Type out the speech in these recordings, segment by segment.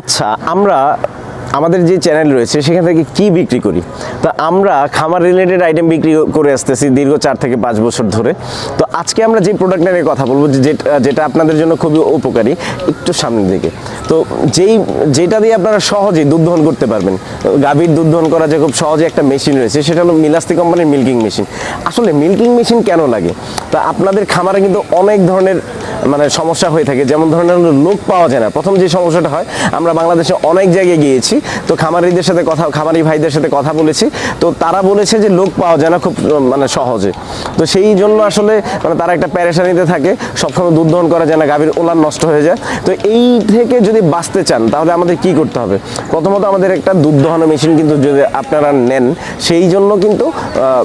আচ্ছা আমরা আমাদের যে চ্যানেল রয়েছে, সেখান থেকে কি বিক্রি করি? তো আমরা খামার রিলেটেড আইটেম বিক্রি করে আসতেছি দীর্ঘ চার থেকে পাঁচ বছর ধরে। তো আজকে আমরা যে প্রোডাক্ট নিয়ে কথা বলব যেটা আপনাদের জন্য খুবই উপকারী, একটু সামনের দিকে। তো যেই যেটা দিয়ে আপনারা সহজেই দুধ দহন করতে পারবেন, গাভীর দুধ দহন করা যে খুব সহজে একটা মেশিন রয়েছে, সেটা হলো মিলাস্তি কোম্পানির মিল্কিং মেশিন আসলে মিল্কিং মেশিন কেন লাগে? তা আপনাদের খামারে কিন্তু অনেক ধরনের মানে সমস্যা হয়ে থাকে। যেমন ধরনের লোক পাওয়া যায় না। প্রথম যে সমস্যাটা হয়, আমরা বাংলাদেশে অনেক জায়গায় গিয়েছি। তো খামারিদের সাথে কথা, খামারি ভাইদের সাথে কথা বলেছি। তো তারা বলেছে যে লোক পাওয়া যায় না খুব মানে সহজে। তো সেই জন্য আসলে মানে তারা একটা প্যারেশানিতে থাকে। সবসময় দুধ দহন করা যায় না, গাভীর ওলান নষ্ট হয়ে যায়। তো এই থেকে যদি বাঁচতে চান, তাহলে আমাদের কি করতে হবে? প্রথমত আমাদের একটা দুধ দহনের মেশিন কিন্তু যদি আপনারা নেন, সেই জন্য কিন্তু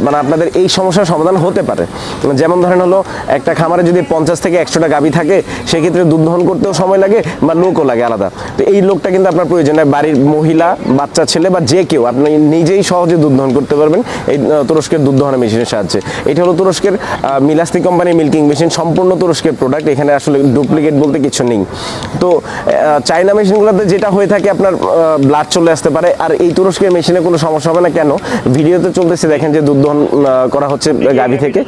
মানে আপনাদের এই সমস্যার সমাধান হতে পারে। যেমন ধরেন হলো, একটা খামারে যদি পঞ্চাশ থেকে একশোটা গাভী থাকে, সেক্ষেত্রে দুধ দহন করতেও সময় লাগে বা লোকও লাগে আলাদা। তো এই লোকটা কিন্তু আপনার প্রয়োজন হয় বাড়ির মহিলা, বাচ্চা, ছেলে বা যে কেউ, আপনি নিজেই সহজে দুধ দহন করতে পারবেন এই তুরস্কের দুধ দহনের মেশিনের সাহায্যে। এটা হলো তুরস্কের মিলাস্তি কোম্পানির মিল্কিং মেশিন সম্পূর্ণ তুরস্কের প্রোডাক্ট এখানে আসলে ডুপ্লিকেট বলতে কিছু নেই। তো চাইনা মেশিনগুলোতে যেটা হয়ে থাকে, আপনার ব্লাড চলে আসতে পারে, আর এই তুরস্কের মেশিনে কোনো সমস্যা হবে না। কেন? ভিডিওতে চলতেছে, দেখেন যে দুধ দহন করা হচ্ছে গাভী থেকে।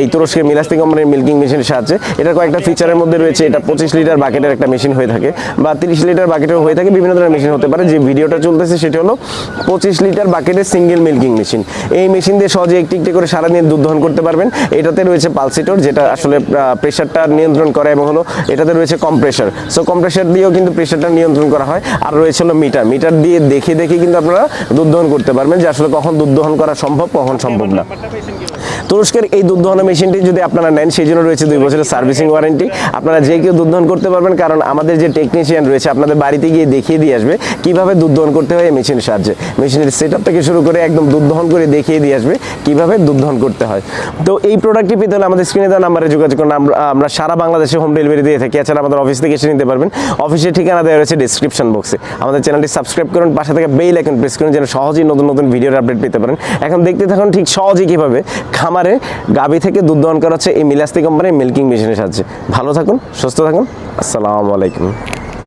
এই তুরস্কের মিলাস্তি কোম্পানির মিল্কিং মেশিনের সাহায্যে। এটা কয়েকটা ফিচারের মধ্যে রয়েছে এটা পঁচিশ লিটার বাকেটের একটা মেশিন হয়ে থাকে বা তিরিশ লিটার বাকেটের হয়ে থাকে, বিভিন্ন ধরনের মেশিন হতে পারে। যে ভিডিওটা চলতেছে সেটা হলো পঁচিশ লিটার বাকেটের সিঙ্গেল মিল্কিং মেশিন এই মেশিন দিয়ে সহজে একটি একটি করে সারাদিন দুধ দহন করতে পারবেন। এটাতে রয়েছে পালসিটর যেটা আসলে প্রেশারটা নিয়ন্ত্রণ করে এবং হলো এটাতে রয়েছে কম্প্রেসার সো কম্প্রেসার দিয়েও কিন্তু প্রেশারটা নিয়ন্ত্রণ করা হয়। আর রয়েছে হলো মিটার মিটার দিয়ে দেখে দেখে কিন্তু আপনারা দুধ দহন করতে পারবেন যে আসলে কখন দুধ দহন করা সম্ভব, কখন সম্ভব না। তুরস্কের এই দুধ দহনের মেশিনটি যদি আপনারা নেন সেই জন্য রয়েছে দুই বছরের সার্ভিসিং ওয়ারেন্টি। আপনারা যে কেউ দুধ দহন করতে পারবেন, কারণ আমাদের যে টেকনিশিয়ান রয়েছে, আপনাদের বাড়িতে গিয়ে দেখিয়ে দিয়ে আসবে কীভাবে দুধ দহন করতে হয় এই মেশিনের সাহায্যে। মেশিনের সেট থেকে শুরু করে একদম দুধ দহন করে দেখিয়ে দিয়ে আসবে কীভাবে দুধ দহন করতে হয়। তো এই প্রোডাক্টটি পেতে হলে আমাদের স্ক্রিনে দেওয়া নাম্বারে যোগাযোগ করুন। আমরা সারা বাংলাদেশে হোম ডেলিভারি দিয়ে থাকি। এছাড়া আমাদের অফিস থেকে এসে নিতে পারবেন। অফিসের ঠিকানা দেওয়া রয়েছে ডিসক্রিপশন বক্সে আমাদের চ্যানেলটি সাবস্ক্রাইব করুন। পাশে থেকে বেল আইকন প্রেস করুন, যেন সহজেই নতুন নতুন ভিডিওর আপডেট পেতে পারেন। এখন দেখতে থাকুন ঠিক সহজেই কীভাবে খামারে গাভী থেকে দুধ দহন করা হচ্ছে এই মিলাস্তি কোম্পানির মিল্কিং মেশিনের সাহায্যে। ভালো থাকুন, সুস্থ থাকুন। আসসালামু আলাইকুম।